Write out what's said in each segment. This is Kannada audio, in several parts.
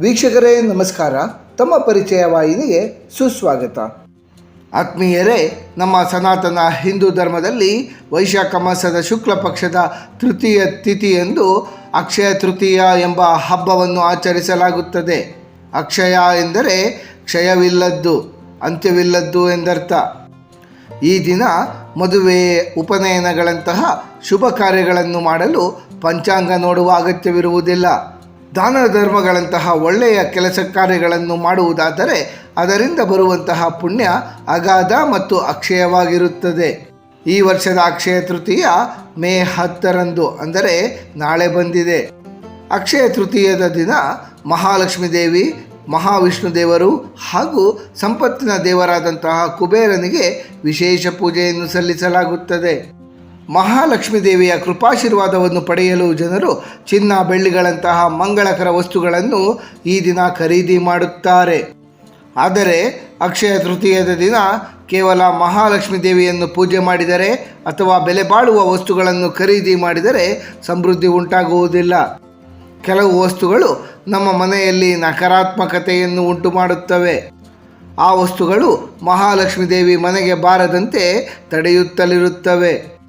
ವೀಕ್ಷಕರೇ, ನಮಸ್ಕಾರ. ತಮ್ಮ ಪರಿಚಯ ವಾಹಿನಿಗೆ ಸುಸ್ವಾಗತ. ಆತ್ಮೀಯರೇ, ನಮ್ಮ ಸನಾತನ ಹಿಂದೂ ಧರ್ಮದಲ್ಲಿ ವೈಶಾಖ ಮಾಸದ ಶುಕ್ಲ ಪಕ್ಷದ ತೃತೀಯ ತಿಥಿಯಂದು ಅಕ್ಷಯ ತೃತೀಯ ಎಂಬ ಹಬ್ಬವನ್ನು ಆಚರಿಸಲಾಗುತ್ತದೆ. ಅಕ್ಷಯ ಎಂದರೆ ಕ್ಷಯವಿಲ್ಲದ್ದು, ಅಂತ್ಯವಿಲ್ಲದ್ದು ಎಂದರ್ಥ. ಈ ದಿನ ಮದುವೆ, ಉಪನಯನಗಳಂತಹ ಶುಭ ಕಾರ್ಯಗಳನ್ನು ಮಾಡಲು ಪಂಚಾಂಗ ನೋಡುವ ಅಗತ್ಯವಿರುವುದಿಲ್ಲ. ದಾನ ಧರ್ಮಗಳಂತಹ ಒಳ್ಳೆಯ ಕೆಲಸ ಕಾರ್ಯಗಳನ್ನು ಮಾಡುವುದಾದರೆ ಅದರಿಂದ ಬರುವಂತಹ ಪುಣ್ಯ ಅಗಾಧ ಮತ್ತು ಅಕ್ಷಯವಾಗಿರುತ್ತದೆ. ಈ ವರ್ಷದ ಅಕ್ಷಯ ತೃತೀಯ ಮೇ ಹತ್ತರಂದು, ಅಂದರೆ ನಾಳೆ ಬಂದಿದೆ. ಅಕ್ಷಯ ತೃತೀಯದ ದಿನ ಮಹಾಲಕ್ಷ್ಮೀ ದೇವಿ, ಮಹಾವಿಷ್ಣು ದೇವರು ಹಾಗೂ ಸಂಪತ್ತಿನ ದೇವರಾದಂತಹ ಕುಬೇರನಿಗೆ ವಿಶೇಷ ಪೂಜೆಯನ್ನು ಸಲ್ಲಿಸಲಾಗುತ್ತದೆ. ಮಹಾಲಕ್ಷ್ಮೀ ದೇವಿಯ ಕೃಪಾಶೀರ್ವಾದವನ್ನು ಪಡೆಯಲು ಜನರು ಚಿನ್ನ ಬೆಳ್ಳಿಗಳಂತಹ ಮಂಗಳಕರ ವಸ್ತುಗಳನ್ನು ಈ ದಿನ ಖರೀದಿ ಮಾಡುತ್ತಾರೆ. ಆದರೆ ಅಕ್ಷಯ ತೃತೀಯದ ದಿನ ಕೇವಲ ಮಹಾಲಕ್ಷ್ಮೀ ದೇವಿಯನ್ನು ಪೂಜೆ ಮಾಡಿದರೆ ಅಥವಾ ಬೆಲೆ ಬಾಳುವ ವಸ್ತುಗಳನ್ನು ಖರೀದಿ ಮಾಡಿದರೆ ಸಮೃದ್ಧಿ ಉಂಟಾಗುವುದಿಲ್ಲ. ಕೆಲವು ವಸ್ತುಗಳು ನಮ್ಮ ಮನೆಯಲ್ಲಿ ನಕಾರಾತ್ಮಕತೆಯನ್ನು ಉಂಟು ಮಾಡುತ್ತವೆ ಆ ವಸ್ತುಗಳು ಮಹಾಲಕ್ಷ್ಮೀ ದೇವಿ ಮನೆಗೆ ಬಾರದಂತೆ ತಡೆಯುತ್ತಲಿರುತ್ತವೆ.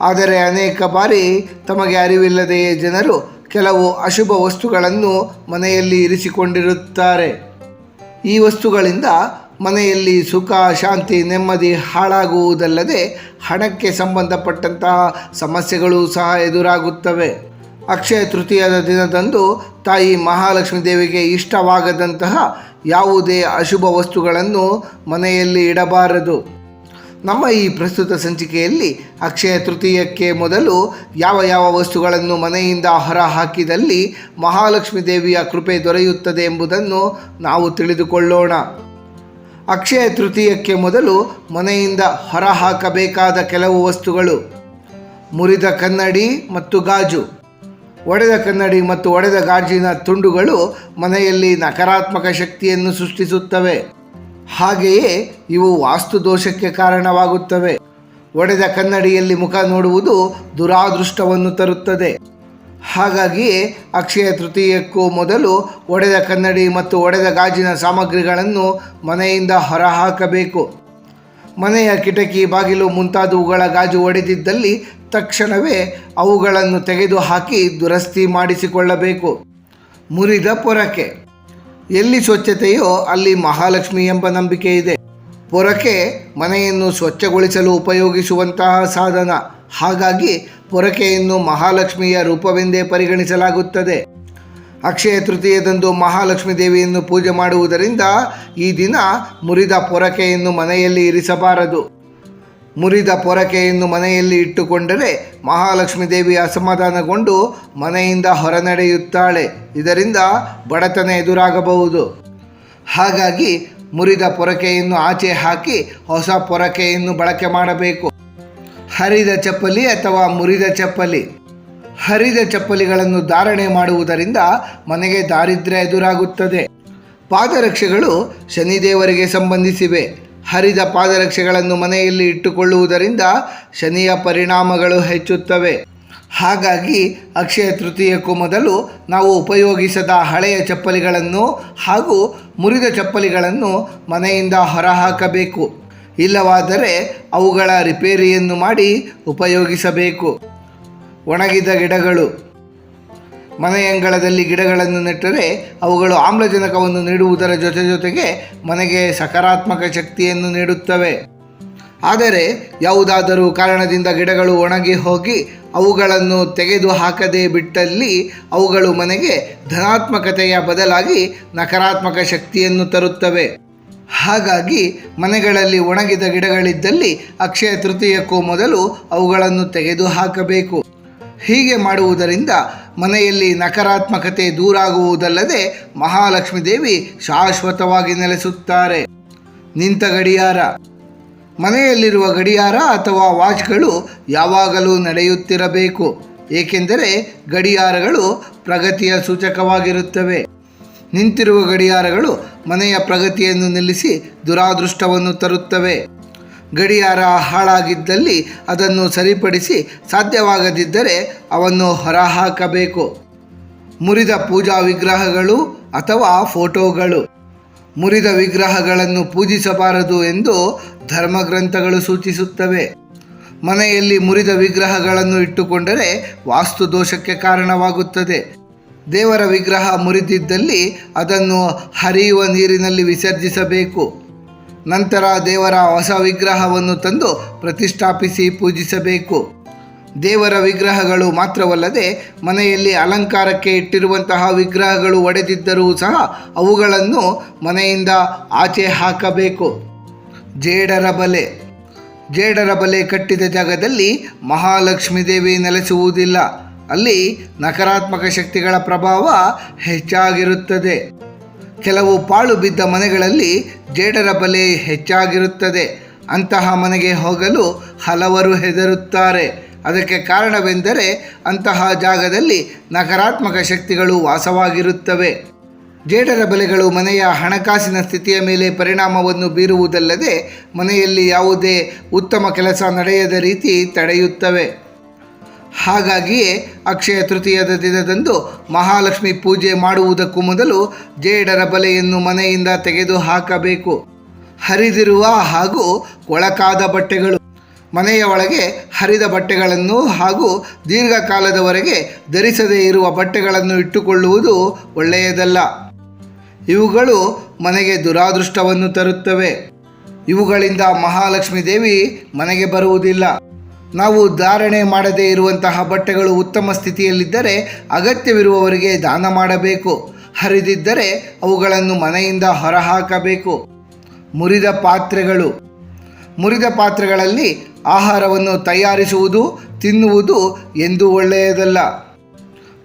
ಆದರೆ ಅನೇಕ ಬಾರಿ ತಮಗೆ ಅರಿವಿಲ್ಲದೆಯೇ ಜನರು ಕೆಲವು ಅಶುಭ ವಸ್ತುಗಳನ್ನು ಮನೆಯಲ್ಲಿ ಇರಿಸಿಕೊಂಡಿರುತ್ತಾರೆ. ಈ ವಸ್ತುಗಳಿಂದ ಮನೆಯಲ್ಲಿ ಸುಖ, ಶಾಂತಿ, ನೆಮ್ಮದಿ ಹಾಳಾಗುವುದಲ್ಲದೆ ಹಣಕ್ಕೆ ಸಂಬಂಧಪಟ್ಟಂತಹ ಸಮಸ್ಯೆಗಳು ಸಹ ಎದುರಾಗುತ್ತವೆ. ಅಕ್ಷಯ ತೃತೀಯದ ದಿನದಂದು ತಾಯಿ ಮಹಾಲಕ್ಷ್ಮೀ ದೇವಿಗೆ ಇಷ್ಟವಾಗದಂತಹ ಯಾವುದೇ ಅಶುಭ ವಸ್ತುಗಳನ್ನು ಮನೆಯಲ್ಲಿ ಇಡಬಾರದು. ನಮ್ಮ ಈ ಪ್ರಸ್ತುತ ಸಂಚಿಕೆಯಲ್ಲಿ ಅಕ್ಷಯ ತೃತೀಯಕ್ಕೆ ಮೊದಲು ಯಾವ ಯಾವ ವಸ್ತುಗಳನ್ನು ಮನೆಯಿಂದ ಹೊರ ಹಾಕಿದಲ್ಲಿ ಮಹಾಲಕ್ಷ್ಮೀ ದೇವಿಯ ಕೃಪೆ ದೊರೆಯುತ್ತದೆ ಎಂಬುದನ್ನು ನಾವು ತಿಳಿದುಕೊಳ್ಳೋಣ. ಅಕ್ಷಯ ತೃತೀಯಕ್ಕೆ ಮೊದಲು ಮನೆಯಿಂದ ಹೊರ ಹಾಕಬೇಕಾದ ಕೆಲವು ವಸ್ತುಗಳು. ಮುರಿದ ಕನ್ನಡಿ ಮತ್ತು ಗಾಜು. ಒಡೆದ ಕನ್ನಡಿ ಮತ್ತು ಒಡೆದ ಗಾಜಿನ ತುಂಡುಗಳು ಮನೆಯಲ್ಲಿ ನಕಾರಾತ್ಮಕ ಶಕ್ತಿಯನ್ನು ಸೃಷ್ಟಿಸುತ್ತವೆ. ಹಾಗೆಯೇ ಇವು ವಾಸ್ತು ದೋಷಕ್ಕೆ ಕಾರಣವಾಗುತ್ತವೆ. ಒಡೆದ ಕನ್ನಡಿಯಲ್ಲಿ ಮುಖ ನೋಡುವುದು ದುರಾದೃಷ್ಟವನ್ನು ತರುತ್ತದೆ. ಹಾಗಾಗಿಯೇ ಅಕ್ಷಯ ತೃತೀಯಕ್ಕೂ ಮೊದಲು ಒಡೆದ ಕನ್ನಡಿ ಮತ್ತು ಒಡೆದ ಗಾಜಿನ ಸಾಮಗ್ರಿಗಳನ್ನು ಮನೆಯಿಂದ ಹೊರಹಾಕಬೇಕು. ಮನೆಯ ಕಿಟಕಿ ಬಾಗಿಲು ಮುಂತಾದವುಗಳ ಗಾಜು ಒಡೆದಿದ್ದಲ್ಲಿ ತಕ್ಷಣವೇ ಅವುಗಳನ್ನು ತೆಗೆದುಹಾಕಿ ದುರಸ್ತಿ ಮಾಡಿಸಿಕೊಳ್ಳಬೇಕು. ಮುರಿದ ಪೊರಕೆ. ಎಲ್ಲಿ ಸ್ವಚ್ಛತೆಯೋ ಅಲ್ಲಿ ಮಹಾಲಕ್ಷ್ಮಿ ಎಂಬ ನಂಬಿಕೆ ಇದೆ. ಪೊರಕೆ ಮನೆಯನ್ನು ಸ್ವಚ್ಛಗೊಳಿಸಲು ಉಪಯೋಗಿಸುವಂತಹ ಸಾಧನ. ಹಾಗಾಗಿ ಪೊರಕೆಯನ್ನು ಮಹಾಲಕ್ಷ್ಮಿಯ ರೂಪವೆಂದೇ ಪರಿಗಣಿಸಲಾಗುತ್ತದೆ. ಅಕ್ಷಯ ತೃತೀಯದಂದು ಮಹಾಲಕ್ಷ್ಮಿ ದೇವಿಯನ್ನು ಪೂಜೆ ಮಾಡುವುದರಿಂದ ಈ ದಿನ ಮುರಿದ ಪೊರಕೆಯನ್ನು ಮನೆಯಲ್ಲಿ ಇರಿಸಬಾರದು. ಮುರಿದ ಪೊರಕೆಯನ್ನು ಮನೆಯಲ್ಲಿ ಇಟ್ಟುಕೊಂಡರೆ ಮಹಾಲಕ್ಷ್ಮೀ ದೇವಿ ಅಸಮಾಧಾನಗೊಂಡು ಮನೆಯಿಂದ ಹೊರನಡೆಯುತ್ತಾಳೆ. ಇದರಿಂದ ಬಡತನ ಎದುರಾಗಬಹುದು. ಹಾಗಾಗಿ ಮುರಿದ ಪೊರಕೆಯನ್ನು ಆಚೆ ಹಾಕಿ ಹೊಸ ಪೊರಕೆಯನ್ನು ಬಳಕೆ ಮಾಡಬೇಕು. ಹರಿದ ಚಪ್ಪಲಿ ಅಥವಾ ಮುರಿದ ಚಪ್ಪಲಿ. ಹರಿದ ಚಪ್ಪಲಿಗಳನ್ನು ಧಾರಣೆ ಮಾಡುವುದರಿಂದ ಮನೆಗೆ ದಾರಿದ್ರ್ಯ ಎದುರಾಗುತ್ತದೆ. ಪಾದರಕ್ಷೆಗಳು ಶನಿದೇವರಿಗೆ ಸಂಬಂಧಿಸಿವೆ. ಹರಿದ ಪಾದರಕ್ಷೆಗಳನ್ನು ಮನೆಯಲ್ಲಿ ಇಟ್ಟುಕೊಳ್ಳುವುದರಿಂದ ಶನಿಯ ಪರಿಣಾಮಗಳು ಹೆಚ್ಚುತ್ತವೆ. ಹಾಗಾಗಿ ಅಕ್ಷಯ ತೃತೀಯಕ್ಕೂ ಮೊದಲು ನಾವು ಉಪಯೋಗಿಸದ ಹಳೆಯ ಚಪ್ಪಲಿಗಳನ್ನು ಹಾಗೂ ಮುರಿದ ಚಪ್ಪಲಿಗಳನ್ನು ಮನೆಯಿಂದ ಹೊರಹಾಕಬೇಕು. ಇಲ್ಲವಾದರೆ ಅವುಗಳ ರಿಪೇರಿಯನ್ನು ಮಾಡಿ ಉಪಯೋಗಿಸಬೇಕು. ಒಣಗಿದ ಗಿಡಗಳು ಮನೆಯಂಗಳದಲ್ಲಿ ಗಿಡಗಳನ್ನು ನೆಟ್ಟರೆ ಅವುಗಳು ಆಮ್ಲಜನಕವನ್ನು ನೀಡುವುದರ ಜೊತೆ ಜೊತೆಗೆ ಮನೆಗೆ ಸಕಾರಾತ್ಮಕ ಶಕ್ತಿಯನ್ನು ನೀಡುತ್ತವೆ. ಆದರೆ ಯಾವುದಾದರೂ ಕಾರಣದಿಂದ ಗಿಡಗಳು ಒಣಗಿ ಹೋಗಿ ಅವುಗಳನ್ನು ತೆಗೆದು ಹಾಕದೇ ಬಿಟ್ಟಲ್ಲಿ ಅವುಗಳು ಮನೆಗೆ ಧನಾತ್ಮಕತೆಯ ಬದಲಾಗಿ ನಕಾರಾತ್ಮಕ ಶಕ್ತಿಯನ್ನು ತರುತ್ತವೆ. ಹಾಗಾಗಿ ಮನೆಗಳಲ್ಲಿ ಒಣಗಿದ ಗಿಡಗಳಿದ್ದಲ್ಲಿ ಅಕ್ಷಯ ತೃತೀಯಕ್ಕೂ ಮೊದಲು ಅವುಗಳನ್ನು ತೆಗೆದು ಹಾಕಬೇಕು. ಹೀಗೆ ಮಾಡುವುದರಿಂದ ಮನೆಯಲ್ಲಿ ನಕಾರಾತ್ಮಕತೆ ದೂರಾಗುವುದಲ್ಲದೆ ಮಹಾಲಕ್ಷ್ಮೀ ದೇವಿ ಶಾಶ್ವತವಾಗಿ ನೆಲೆಸುತ್ತಾರೆ. ನಿಂತ ಗಡಿಯಾರ. ಮನೆಯಲ್ಲಿರುವ ಗಡಿಯಾರ ಅಥವಾ ವಾಚ್ಗಳು ಯಾವಾಗಲೂ ನಡೆಯುತ್ತಿರಬೇಕು. ಏಕೆಂದರೆ ಗಡಿಯಾರಗಳು ಪ್ರಗತಿಯ ಸೂಚಕವಾಗಿರುತ್ತವೆ. ನಿಂತಿರುವ ಗಡಿಯಾರಗಳು ಮನೆಯ ಪ್ರಗತಿಯನ್ನು ನಿಲ್ಲಿಸಿ ದುರಾದೃಷ್ಟವನ್ನು ತರುತ್ತವೆ. ಗಡಿಯಾರ ಹಾಳಾಗಿದ್ದಲ್ಲಿ ಅದನ್ನು ಸರಿಪಡಿಸಿ ಸಾಧ್ಯವಾಗದಿದ್ದರೆ ಅವನ್ನು ಹೊರಹಾಕಬೇಕು. ಮುರಿದ ಪೂಜಾ ವಿಗ್ರಹಗಳು ಅಥವಾ ಫೋಟೋಗಳು. ಮುರಿದ ವಿಗ್ರಹಗಳನ್ನು ಪೂಜಿಸಬಾರದು ಎಂದು ಧರ್ಮಗ್ರಂಥಗಳು ಸೂಚಿಸುತ್ತವೆ. ಮನೆಯಲ್ಲಿ ಮುರಿದ ವಿಗ್ರಹಗಳನ್ನು ಇಟ್ಟುಕೊಂಡರೆ ವಾಸ್ತು ದೋಷಕ್ಕೆ ಕಾರಣವಾಗುತ್ತದೆ. ದೇವರ ವಿಗ್ರಹ ಮುರಿದಿದ್ದಲ್ಲಿ ಅದನ್ನು ಹರಿಯುವ ನೀರಿನಲ್ಲಿ ವಿಸರ್ಜಿಸಬೇಕು. ನಂತರ ದೇವರ ಹೊಸ ವಿಗ್ರಹವನ್ನು ತಂದು ಪ್ರತಿಷ್ಠಾಪಿಸಿ ಪೂಜಿಸಬೇಕು. ದೇವರ ವಿಗ್ರಹಗಳು ಮಾತ್ರವಲ್ಲದೆ ಮನೆಯಲ್ಲಿ ಅಲಂಕಾರಕ್ಕೆ ಇಟ್ಟಿರುವಂತಹ ವಿಗ್ರಹಗಳು ಒಡೆದಿದ್ದರೂ ಸಹ ಅವುಗಳನ್ನು ಮನೆಯಿಂದ ಆಚೆ ಹಾಕಬೇಕು. ಜೇಡರ ಬಲೆ. ಜೇಡರ ಬಲೆ ಕಟ್ಟಿದ ಜಾಗದಲ್ಲಿ ಮಹಾಲಕ್ಷ್ಮೀ ದೇವಿ ನೆಲೆಸುವುದಿಲ್ಲ. ಅಲ್ಲಿ ನಕಾರಾತ್ಮಕ ಶಕ್ತಿಗಳ ಪ್ರಭಾವ ಹೆಚ್ಚಾಗಿರುತ್ತದೆ. ಕೆಲವು ಪಾಳು ಬಿದ್ದ ಮನೆಗಳಲ್ಲಿ ಜೇಡರ ಬಲೆ ಹೆಚ್ಚಾಗಿರುತ್ತದೆ. ಅಂತಹ ಮನೆಗೆ ಹೋಗಲು ಹಲವರು ಹೆದರುತ್ತಾರೆ. ಅದಕ್ಕೆ ಕಾರಣವೆಂದರೆ ಅಂತಹ ಜಾಗದಲ್ಲಿ ನಕಾರಾತ್ಮಕ ಶಕ್ತಿಗಳು ವಾಸವಾಗಿರುತ್ತವೆ. ಜೇಡರ ಬಲೆಗಳು ಮನೆಯ ಹಣಕಾಸಿನ ಸ್ಥಿತಿಯ ಮೇಲೆ ಪರಿಣಾಮವನ್ನು ಬೀರುವುದಲ್ಲದೆ ಮನೆಯಲ್ಲಿ ಯಾವುದೇ ಉತ್ತಮ ಕೆಲಸ ನಡೆಯದ ರೀತಿ ತಡೆಯುತ್ತವೆ. ಹಾಗಾಗಿಯೇ ಅಕ್ಷಯ ತೃತೀಯದ ದಿನದಂದು ಮಹಾಲಕ್ಷ್ಮಿ ಪೂಜೆ ಮಾಡುವುದಕ್ಕೂ ಮೊದಲು ಜೇಡರ ಬಲೆಯನ್ನು ಮನೆಯಿಂದ ತೆಗೆದು ಹಾಕಬೇಕು. ಹರಿದಿರುವ ಹಾಗೂ ಕೊಳಕಾದ ಬಟ್ಟೆಗಳು. ಮನೆಯ ಒಳಗೆ ಹರಿದ ಬಟ್ಟೆಗಳನ್ನು ಹಾಗೂ ದೀರ್ಘಕಾಲದವರೆಗೆ ಧರಿಸದೇ ಇರುವ ಬಟ್ಟೆಗಳನ್ನು ಇಟ್ಟುಕೊಳ್ಳುವುದು ಒಳ್ಳೆಯದಲ್ಲ. ಇವುಗಳು ಮನೆಗೆ ದುರಾದೃಷ್ಟವನ್ನು ತರುತ್ತವೆ. ಇವುಗಳಿಂದ ಮಹಾಲಕ್ಷ್ಮೀ ದೇವಿ ಮನೆಗೆ ಬರುವುದಿಲ್ಲ. ನಾವು ಧಾರಣೆ ಮಾಡದೇ ಇರುವಂತಹ ಬಟ್ಟೆಗಳು ಉತ್ತಮ ಸ್ಥಿತಿಯಲ್ಲಿದ್ದರೆ ಅಗತ್ಯವಿರುವವರಿಗೆ ದಾನ ಮಾಡಬೇಕು. ಹರಿದಿದ್ದರೆ ಅವುಗಳನ್ನು ಮನೆಯಿಂದ ಹೊರಹಾಕಬೇಕು. ಮುರಿದ ಪಾತ್ರೆಗಳು. ಮುರಿದ ಪಾತ್ರೆಗಳಲ್ಲಿ ಆಹಾರವನ್ನು ತಯಾರಿಸುವುದು, ತಿನ್ನುವುದು ಎಂದೂ ಒಳ್ಳೆಯದಲ್ಲ.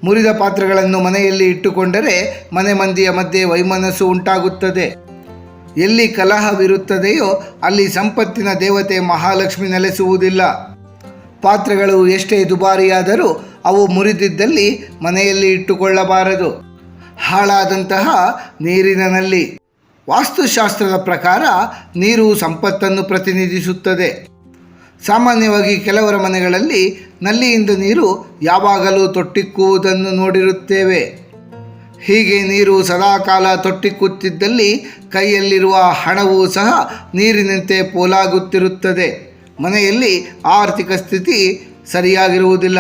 ಮುರಿದ ಪಾತ್ರೆಗಳನ್ನು ಮನೆಯಲ್ಲಿ ಇಟ್ಟುಕೊಂಡರೆ ಮನೆ ಮಂದಿಯ ಮಧ್ಯೆ ವೈಮನಸ್ಸು ಉಂಟಾಗುತ್ತದೆ. ಎಲ್ಲಿ ಕಲಹವಿರುತ್ತದೆಯೋ ಅಲ್ಲಿ ಸಂಪತ್ತಿನ ದೇವತೆ ಮಹಾಲಕ್ಷ್ಮಿ ನೆಲೆಸುವುದಿಲ್ಲ. ಪಾತ್ರೆಗಳು ಎಷ್ಟೇ ದುಬಾರಿಯಾದರೂ ಅವು ಮುರಿದಿದ್ದಲ್ಲಿ ಮನೆಯಲ್ಲಿ ಇಟ್ಟುಕೊಳ್ಳಬಾರದು. ಹಾಳಾದಂತಹ ನೀರಿನ ನಲ್ಲಿ ವಾಸ್ತುಶಾಸ್ತ್ರದ ಪ್ರಕಾರ ನೀರು ಸಂಪತ್ತನ್ನು ಪ್ರತಿನಿಧಿಸುತ್ತದೆ. ಸಾಮಾನ್ಯವಾಗಿ ಕೆಲವರ ಮನೆಗಳಲ್ಲಿ ನಲ್ಲಿಯಿಂದ ನೀರು ಯಾವಾಗಲೂ ತೊಟ್ಟಿಕ್ಕುವುದನ್ನು ನೋಡಿರುತ್ತೇವೆ. ಹೀಗೆ ನೀರು ಸದಾಕಾಲ ತೊಟ್ಟಿಕ್ಕುತ್ತಿದ್ದಲ್ಲಿ ಕೈಯಲ್ಲಿರುವ ಹಣವೂ ಸಹ ನೀರಿನಂತೆ ಪೋಲಾಗುತ್ತಿರುತ್ತದೆ. ಮನೆಯಲ್ಲಿ ಆರ್ಥಿಕ ಸ್ಥಿತಿ ಸರಿಯಾಗಿರುವುದಿಲ್ಲ.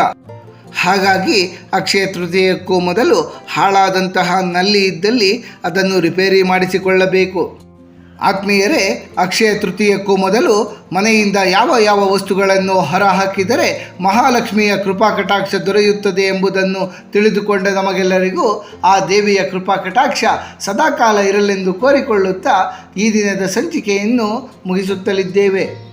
ಹಾಗಾಗಿ ಅಕ್ಷಯ ತೃತೀಯಕ್ಕೂ ಮೊದಲು ಹಾಳಾದಂತಹ ನಲ್ಲಿ ಇದ್ದಲ್ಲಿ ಅದನ್ನು ರಿಪೇರಿ ಮಾಡಿಸಿಕೊಳ್ಳಬೇಕು. ಆತ್ಮೀಯರೇ, ಅಕ್ಷಯ ತೃತೀಯಕ್ಕೂ ಮೊದಲು ಮನೆಯಿಂದ ಯಾವ ಯಾವ ವಸ್ತುಗಳನ್ನು ಹೊರಹಾಕಿದರೆ ಮಹಾಲಕ್ಷ್ಮಿಯ ಕೃಪಾ ಕಟಾಕ್ಷ ದೊರೆಯುತ್ತದೆ ಎಂಬುದನ್ನು ತಿಳಿದುಕೊಂಡ ನಮಗೆಲ್ಲರಿಗೂ ಆ ದೇವಿಯ ಕೃಪಾ ಕಟಾಕ್ಷ ಸದಾಕಾಲ ಇರಲೆಂದು ಕೋರಿಕೊಳ್ಳುತ್ತಾ ಈ ದಿನದ ಸಂಚಿಕೆಯನ್ನು ಮುಗಿಸುತ್ತಲಿದ್ದೇವೆ.